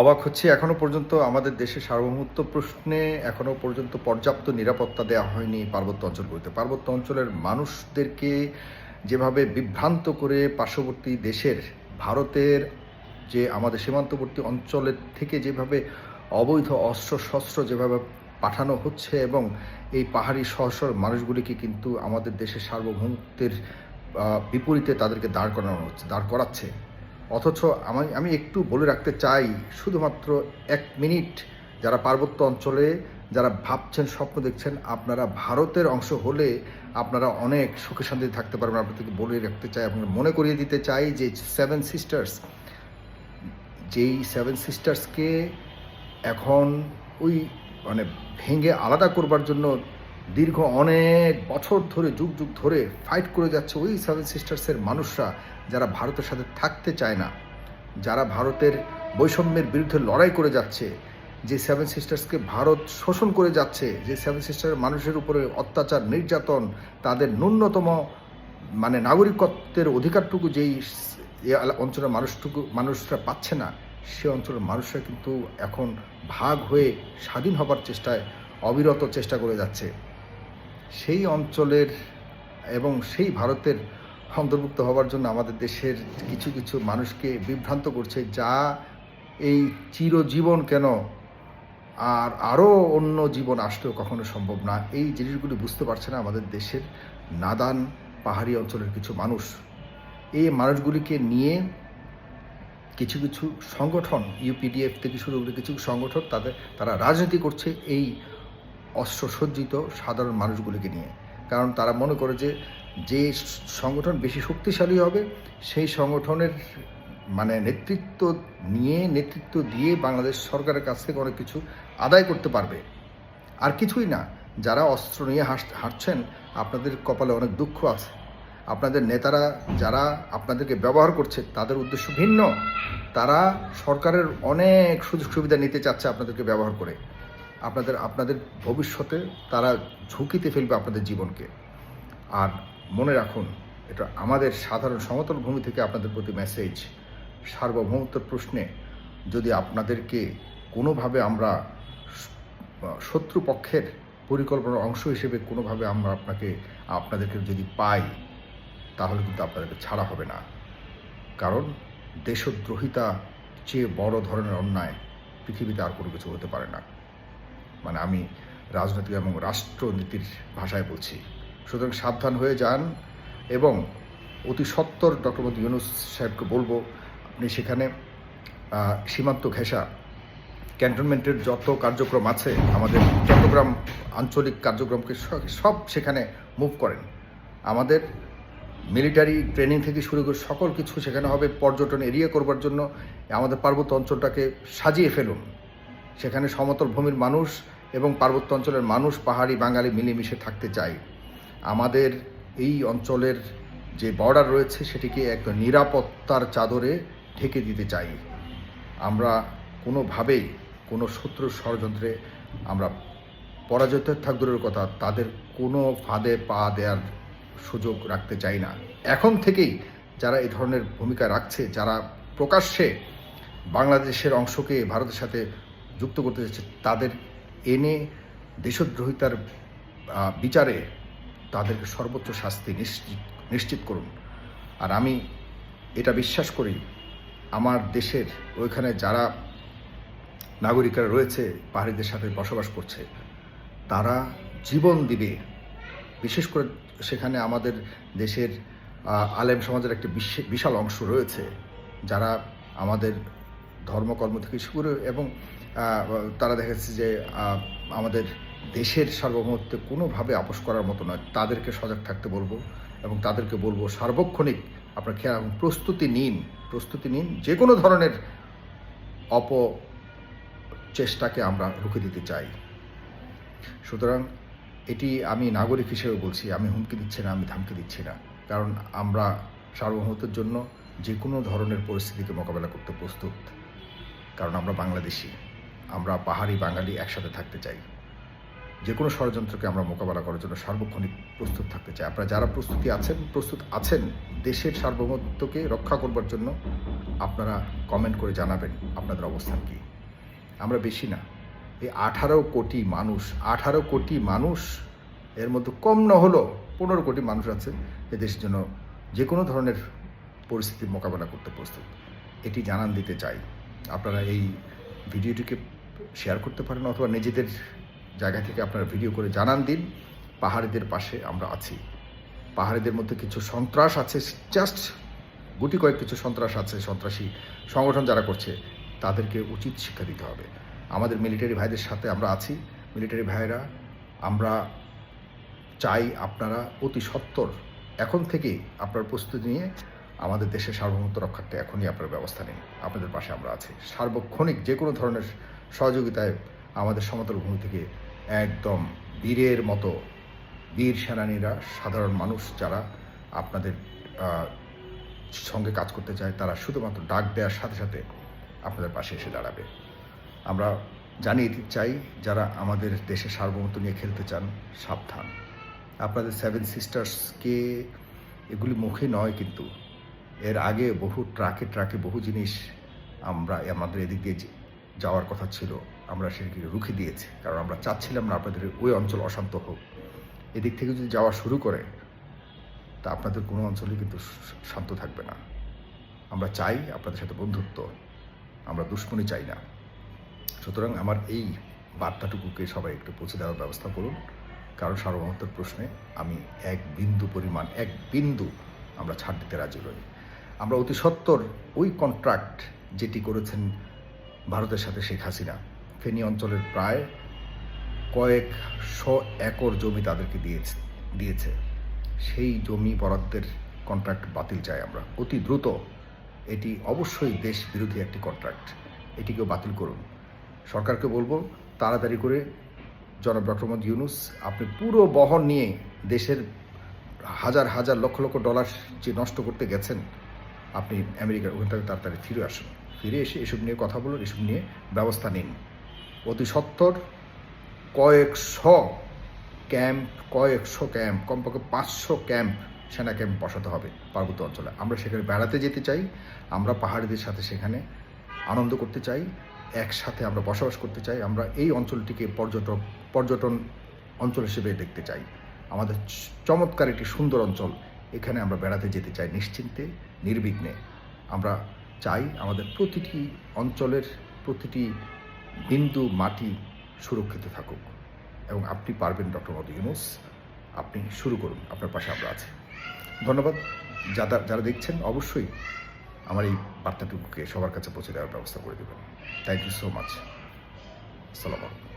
অবাক হচ্ছে। এখনও পর্যন্ত আমাদের দেশে সার্বভৌমত্ব প্রশ্নে এখনও পর্যন্ত পর্যাপ্ত নিরাপত্তা দেওয়া হয়নি পার্বত্য অঞ্চলগুলিতে পার্বত্য অঞ্চলের মানুষদেরকে যেভাবে বিভ্রান্ত করে পার্শ্ববর্তী দেশের, ভারতের যে আমাদের সীমান্তবর্তী অঞ্চলের থেকে যেভাবে অবৈধ অস্ত্র শস্ত্র যেভাবে পাঠানো হচ্ছে এবং এই পাহাড়ি সহসর মানুষগুলিকে কিন্তু আমাদের দেশের সার্বভৌমত্বের বিপরীতে তাদেরকে দাঁড় করানো হচ্ছে, দাঁড় করাচ্ছে। অথচ আমি আমি একটু বলে রাখতে চাই, শুধুমাত্র এক মিনিট, যারা পার্বত্য অঞ্চলে যারা ভাবছেন, স্বপ্ন দেখছেন, আপনারা ভারতের অংশ হলে আপনারা অনেক সুখে শান্তিতে থাকতে পারবেন। আপনাদেরকে বলে রাখতে চাই এবং মনে করিয়ে দিতে চাই যে সেভেন সিস্টার্স যেই সেভেন সিস্টার্সকে এখন ওই মানে ভেঙে আলাদা করবার জন্য দীর্ঘ অনেক বছর ধরে, যুগ যুগ ধরে ফাইট করে যাচ্ছে ওই সেভেন সিস্টার্সের মানুষরা যারা ভারতের সাথে থাকতে চায় না, যারা ভারতের বৈষম্যের বিরুদ্ধে লড়াই করে যাচ্ছে, যে সেভেন সিস্টার্সকে ভারত শোষণ করে যাচ্ছে, যে সেভেন সিস্টারের মানুষের উপরে অত্যাচার, নির্যাতন, তাদের ন্যূনতম মানে নাগরিকত্বের অধিকারটুকু যেই অঞ্চলের মানুষটুকু, মানুষরা পাচ্ছে না, সে অঞ্চলের মানুষরা কিন্তু এখন ভাগ হয়ে স্বাধীন হবার চেষ্টায়, অবিরত চেষ্টা করে যাচ্ছে। সেই অঞ্চলের এবং সেই ভারতের অন্তর্ভুক্ত হওয়ার জন্য আমাদের দেশের কিছু কিছু মানুষকে বিভ্রান্ত করছে, যা এই চিরজীবন কেন আর আরও অন্য জীবন আসলেও কখনো সম্ভব না। এই জিনিসগুলি বুঝতে পারছে না আমাদের দেশের নাদান পাহাড়ি অঞ্চলের কিছু মানুষ। এই মানুষগুলিকে নিয়ে কিছু কিছু সংগঠন, ইউপিডিএফ থেকে শুরু করে কিছু সংগঠন, তাদের, তারা রাজনীতি করছে। এই অস্ত্রসজ্জিত সাধারণ মানুষগুলিকে নিয়ে। কারণ তারা মনে করে যে যে সংগঠন বেশি শক্তিশালী হবে, সেই সংগঠনের মানে নেতৃত্ব নিয়ে, নেতৃত্ব দিয়ে বাংলাদেশ সরকারের কাছ থেকে অনেক কিছু আদায় করতে পারবে। আর কিছুই না, যারা অস্ত্র নিয়ে হাস, হাঁটছেন, আপনাদের কপালে অনেক দুঃখ আছে। আপনাদের নেতারা যারা আপনাদেরকে ব্যবহার করছে, তাদের উদ্দেশ্য ভিন্ন। তারা সরকারের অনেক সুযোগ সুবিধা নিতে চাচ্ছে আপনাদেরকে ব্যবহার করে। আপনাদের আপনাদের ভবিষ্যতে তারা ঝুঁকিতে ফেলবে আপনাদের জীবনকে। আর মনে রাখুন, এটা আমাদের সাধারণ সমতল ভূমি থেকে আপনাদের প্রতি মেসেজ সার্বভৌমত্বের প্রশ্নে যদি আপনাদেরকে কোনোভাবে আমরা শত্রুপক্ষের পরিকল্পনার অংশ হিসেবে কোনোভাবে আমরা আপনাকে, আপনাদেরকে যদি পাই, তাহলে কিন্তু আপনাদেরকে ছাড়া হবে না। কারণ দেশদ্রোহিতা চেয়ে বড় ধরনের অন্যায় পৃথিবীতে আর কোনো কিছু হতে পারে না। মানে আমি রাজনৈতিক এবং রাষ্ট্রনীতির ভাষায় বলছি। সুতরাং সাবধান হয়ে যান এবং অতি সত্বর ডক্টর মোদী ইউনুস সাহেবকে বলব, আপনি সেখানে সীমান্ত ঘেঁষা ক্যান্টনমেন্টের যত কার্যক্রম আছে, আমাদের চট্টগ্রাম আঞ্চলিক কার্যক্রমকে সব সেখানে মুভ করেন। আমাদের মিলিটারি ট্রেনিং থেকে শুরু করে সকল কিছু সেখানে হবে, পর্যটন এরিয়া করবার জন্য আমাদের পার্বত্য অঞ্চলটাকে সাজিয়ে ফেলুন। সেখানে সমতল ভূমির মানুষ এবং পার্বত্য অঞ্চলের মানুষ, পাহাড়ি বাঙালি মিলেমিশে থাকতে চায়। আমাদের এই অঞ্চলের যে বর্ডার রয়েছে, সেটিকে এক নিরাপত্তার চাদরে ঢেকে দিতে চাই। আমরা কোনোভাবেই, কোনো শত্রুর ষড়যন্ত্রে আমরা পরাজিত থাক, দূরের কথা, তাদের কোনো ফাঁদে পা দেওয়ার সুযোগ রাখতে চাই না। এখন থেকেই যারা এই ধরনের ভূমিকা রাখছে, যারা প্রকাশ্যে বাংলাদেশের অংশকে ভারতের সাথে যুক্ত করতে যাচ্ছে তাদের এনে দেশদ্রোহিতার বিচারে তাদেরকে সর্বোচ্চ শাস্তি নিশ্চিত নিশ্চিত করুন। আর আমি এটা বিশ্বাস করি, আমার দেশের ওইখানে যারা নাগরিকরা রয়েছে, পাহাড়িদের সাথে বসবাস করছে, তারা জীবন দিবে। বিশেষ করে সেখানে আমাদের দেশের আলেম সমাজের একটি বিশে- বিশাল অংশ রয়েছে, যারা আমাদের ধর্মকর্ম থেকে শুরু এবং তারা দেখা যাচ্ছে যে আমাদের দেশের সার্বভৌমত্বে কোনোভাবে আপোষ করার মতো নয়। তাদেরকে সজাগ থাকতে বলব এবং তাদেরকে বলব সার্বক্ষণিক আপনার খেয়াল প্রস্তুতি নিন প্রস্তুতি নিন। যে কোনো ধরনের অপ চেষ্টাকে আমরা রুখে দিতে চাই। সুতরাং এটি আমি নাগরিক হিসেবে বলছি, আমি হুমকি দিচ্ছি না, আমি ধামকি দিচ্ছি না। কারণ আমরা সার্বভৌমত্বের জন্য যে কোনো ধরনের পরিস্থিতিকে মোকাবেলা করতে প্রস্তুত। কারণ আমরা বাংলাদেশি। আমরা পাহাড়ি বাঙালি একসাথে থাকতে চাই। যে কোনো ষড়যন্ত্রকে আমরা মোকাবেলা করার জন্য সার্বক্ষণিক প্রস্তুত থাকতে চাই। আপনারা যারা প্রস্তুতি আছেন, প্রস্তুত আছেন দেশের সার্বভৌমত্বকে রক্ষা করবার জন্য, আপনারা কমেন্ট করে জানাবেন আপনাদের অবস্থান কী। আমরা বেশি না। এই আঠারো কোটি মানুষ, আঠারো কোটি মানুষ, এর মধ্যে কম না হলো পনেরো কোটি মানুষ আছে এ দেশের জন্য যে কোনো ধরনের পরিস্থিতির মোকাবেলা করতে প্রস্তুত। এটি জানান দিতে চাই। আপনারা এই ভিডিওটিকে শেয়ার করতে পারেন অথবা নিজেদের জায়গা থেকে আপনারা ভিডিও করে জানান দিন। পাহাড়িদের পাশে আমরা আছি। পাহাড়িদের মধ্যে কিছু সন্ত্রাস আছে জাস্ট গুটি কয়েক কিছু সন্ত্রাস আছে, সন্ত্রাসী সংগঠন যারা করছে, তাদেরকে উচিত শিক্ষা দিতে হবে। আমাদের মিলিটারি ভাইদের সাথে আমরা আছি। মিলিটারি ভাইয়েরা আমরা চাই আপনারা অতি সত্বর এখন থেকেই আপনার প্রস্তুতি নিয়ে আমাদের দেশের সার্বভৌমত্ব রক্ষার্থে এখনই আপনার ব্যবস্থা নিন। আপনাদের পাশে আমরা আছি। সার্বক্ষণিক যে কোনো ধরনের সহযোগিতায় আমাদের সমতল ভূমি থেকে একদম বীরের মতো বীর সেনানীরা, সাধারণ মানুষ যারা আপনাদের সঙ্গে কাজ করতে চায়, তারা শুধুমাত্র ডাক দেওয়ার সাথে সাথে আপনাদের পাশে এসে দাঁড়াবে। আমরা জানিয়ে দিতে চাই, যারা আমাদের দেশে সার্বভৌমত্ব নিয়ে খেলতে চান, সাবধান। আপনাদের সেভেন সিস্টার্সকে এগুলি মুখে নয় কিন্তু, এর আগে বহু ট্রাকে ট্রাকে বহু জিনিস আমরা, আমাদের এদিক দিয়ে যাওয়ার কথা ছিল, আমরা সেটাকে রুখে দিয়েছি, কারণ আমরা চাচ্ছিলাম না আপনাদের ওই অঞ্চল অশান্ত হোক। এদিক থেকে যদি যাওয়া শুরু করে, তা আপনাদের কোনো অঞ্চলে কিন্তু শান্ত থাকবে না। আমরা চাই আপনাদের সাথে বন্ধুত্ব, আমরা দুশ্মনী চাই না। সুতরাং আমার এই বার্তাটুকুকে সবাই একটু পৌঁছে দেওয়ার ব্যবস্থা করুন। কারণ সার্বভৌমত্বের প্রশ্নে আমি এক বিন্দু পরিমাণ, এক বিন্দু আমরা ছাড় দিতে রাজি রই আমরা অতি সত্বর ওই কন্ট্রাক্ট যেটি করেছেন ভারতের সাথে শেখ হাসিনা। ফেনী অঞ্চলের প্রায় কয়েক শ একর জমি তাদেরকে দিয়েছে দিয়েছে। সেই জমি বরাদ্দের কন্ট্রাক্ট বাতিল চাই আমরা। অতি দ্রুত এটি অবশ্যই দেশ বিরোধী একটি কন্ট্রাক্ট এটিকেও বাতিল করুন। সরকারকে বলব, তাড়াতাড়ি করে, জনাব ডক্টর মোহাম্মদ ইউনুস, আপনি পুরো বহন নিয়ে দেশের হাজার হাজার লক্ষ লক্ষ ডলার যে নষ্ট করতে গেছেন, আপনি আমেরিকার ওখান থেকে তাড়াতাড়ি ফিরে আসুন। ফিরে এসে এসব নিয়ে কথা বলুন, এসব নিয়ে ব্যবস্থা নিন। অতি সত্তর, কয়েকশো ক্যাম্প কয়েকশো ক্যাম্প, কমপক্ষে পাঁচশো ক্যাম্প সেনা ক্যাম্প বসাতে হবে পার্বত্য অঞ্চলে। আমরা সেখানে বেড়াতে যেতে চাই, আমরা পাহাড়িদের সাথে সেখানে আনন্দ করতে চাই, একসাথে আমরা বসবাস করতে চাই, আমরা এই অঞ্চলটিকে পর্যটক, পর্যটন অঞ্চল হিসেবে দেখতে চাই। আমাদের চমৎকার একটি সুন্দর অঞ্চল, এখানে আমরা বেড়াতে যেতে চাই নিশ্চিন্তে, নির্বিঘ্নে। আমরা চাই আমাদের প্রতিটি অঞ্চলের প্রতিটি বিন্দু মাটি সুরক্ষিত থাকুক। এবং আপনি পারবেন ডক্টর মদ ইউনুস, আপনি শুরু করুন, আপনার পাশে আমরা আছি। ধন্যবাদ। যারা যারা দেখছেন, অবশ্যই আমার এই বার্তাটুকুকে সবার কাছে পৌঁছে দেওয়ার ব্যবস্থা করে দেবেন। থ্যাংক ইউ সো মাচ আসসালামু আলাইকুম।